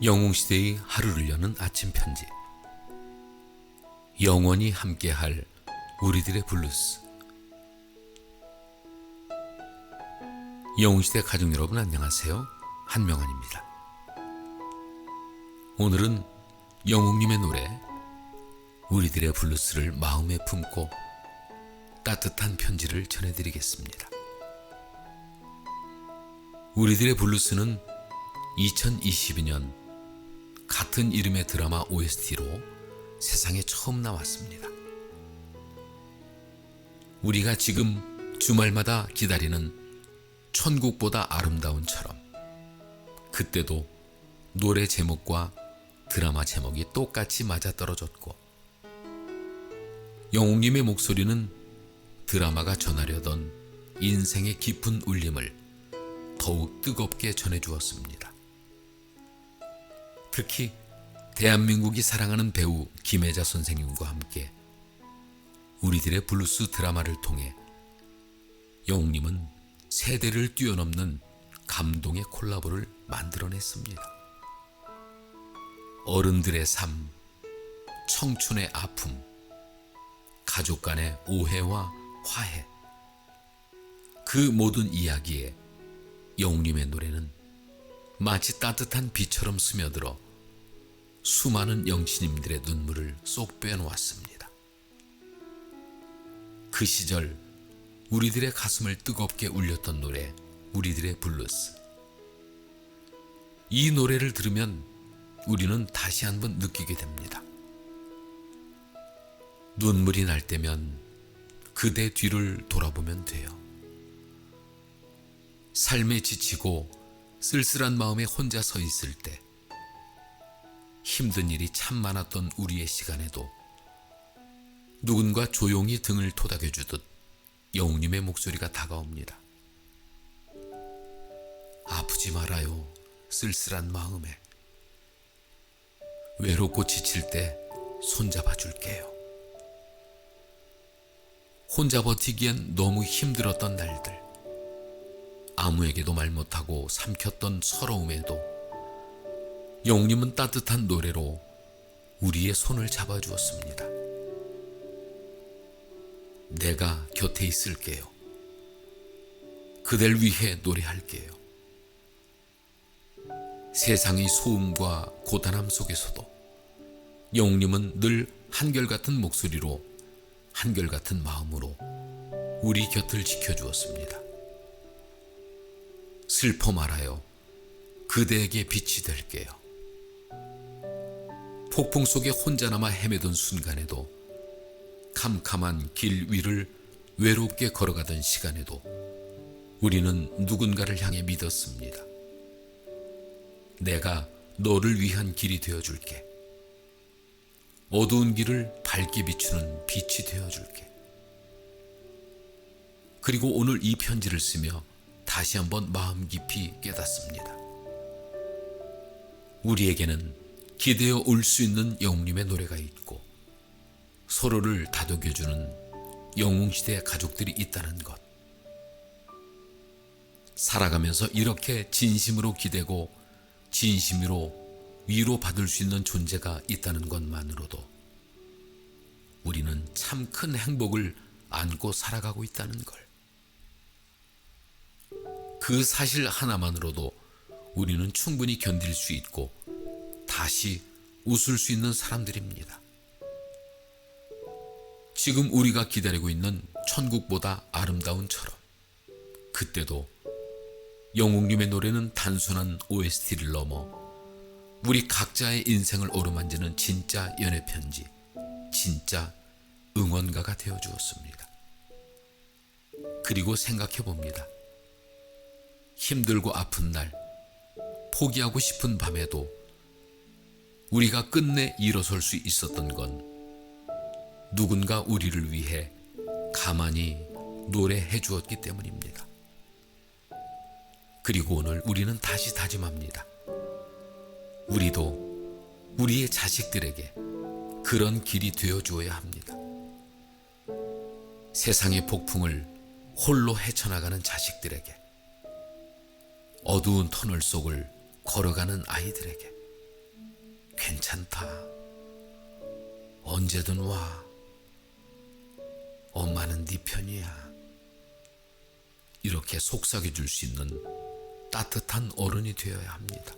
영웅시대의 하루를 여는 아침 편지. 영원히 함께할 우리들의 블루스. 영웅시대 가족 여러분 안녕하세요. 한명환입니다. 오늘은 영웅님의 노래 우리들의 블루스를 마음에 품고 따뜻한 편지를 전해드리겠습니다. 우리들의 블루스는 2022년 같은 이름의 드라마 OST로 세상에 처음 나왔습니다. 우리가 지금 주말마다 기다리는 천국보다 아름다운처럼 그때도 노래 제목과 드라마 제목이 똑같이 맞아떨어졌고 영웅님의 목소리는 드라마가 전하려던 인생의 깊은 울림을 더욱 뜨겁게 전해주었습니다. 특히 대한민국이 사랑하는 배우 김혜자 선생님과 함께 우리들의 블루스 드라마를 통해 영웅님은 세대를 뛰어넘는 감동의 콜라보를 만들어냈습니다. 어른들의 삶, 청춘의 아픔, 가족 간의 오해와 화해, 그 모든 이야기에 영웅님의 노래는 마치 따뜻한 비처럼 스며들어 수많은 영신님들의 눈물을 쏙 빼놓았습니다. 그 시절 우리들의 가슴을 뜨겁게 울렸던 노래 우리들의 블루스 이 노래를 들으면 우리는 다시 한번 느끼게 됩니다. 눈물이 날 때면 그대 뒤를 돌아보면 돼요. 삶에 지치고 쓸쓸한 마음에 혼자 서 있을 때 힘든 일이 참 많았던 우리의 시간에도 누군가 조용히 등을 토닥여 주듯 영웅님의 목소리가 다가옵니다. 아프지 말아요. 쓸쓸한 마음에. 외롭고 지칠 때 손잡아 줄게요. 혼자 버티기엔 너무 힘들었던 날들. 아무에게도 말 못하고 삼켰던 서러움에도 영님은 따뜻한 노래로 우리의 손을 잡아주었습니다. 내가 곁에 있을게요. 그댈 위해 노래할게요. 세상의 소음과 고단함 속에서도 영님은 늘 한결같은 목소리로 한결같은 마음으로 우리 곁을 지켜주었습니다. 슬퍼 말아요. 그대에게 빛이 될게요. 폭풍 속에 혼자 남아 헤매던 순간에도 캄캄한 길 위를 외롭게 걸어가던 시간에도 우리는 누군가를 향해 믿었습니다. 내가 너를 위한 길이 되어 줄게. 어두운 길을 밝게 비추는 빛이 되어 줄게. 그리고 오늘 이 편지를 쓰며 다시 한번 마음 깊이 깨닫습니다. 우리에게는 기대어 올 수 있는 영웅님의 노래가 있고 서로를 다독여주는 영웅시대 가족들이 있다는 것. 살아가면서 이렇게 진심으로 기대고 진심으로 위로받을 수 있는 존재가 있다는 것만으로도 우리는 참 큰 행복을 안고 살아가고 있다는 걸. 그 사실 하나만으로도 우리는 충분히 견딜 수 있고 다시 웃을 수 있는 사람들입니다. 지금 우리가 기다리고 있는 천국보다 아름다운 처럼 그때도 영웅님의 노래는 단순한 OST를 넘어 우리 각자의 인생을 오르만지는 진짜 연애 편지, 진짜 응원가가 되어 주었습니다. 그리고 생각해 봅니다. 힘들고 아픈 날, 포기하고 싶은 밤에도 우리가 끝내 일어설 수 있었던 건 누군가 우리를 위해 가만히 노래해 주었기 때문입니다. 그리고 오늘 우리는 다시 다짐합니다. 우리도 우리의 자식들에게 그런 길이 되어 주어야 합니다. 세상의 폭풍을 홀로 헤쳐나가는 자식들에게 어두운 터널 속을 걸어가는 아이들에게 괜찮다. 언제든 와. 엄마는 네 편이야. 이렇게 속삭여 줄 수 있는 따뜻한 어른이 되어야 합니다.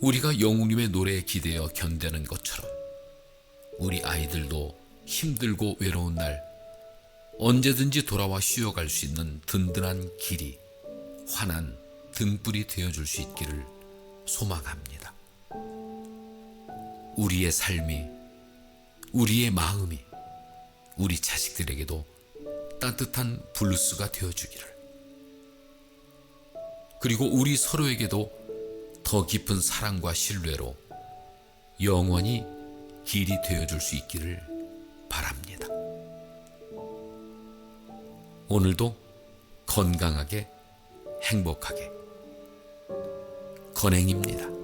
우리가 영웅님의 노래에 기대어 견뎌는 것처럼 우리 아이들도 힘들고 외로운 날 언제든지 돌아와 쉬어갈 수 있는 든든한 길이 환한 등불이 되어줄 수 있기를 소망합니다. 우리의 삶이 우리의 마음이 우리 자식들에게도 따뜻한 블루스가 되어주기를 그리고 우리 서로에게도 더 깊은 사랑과 신뢰로 영원히 길이 되어줄 수 있기를 바랍니다. 오늘도 건강하게 행복하게 건행입니다.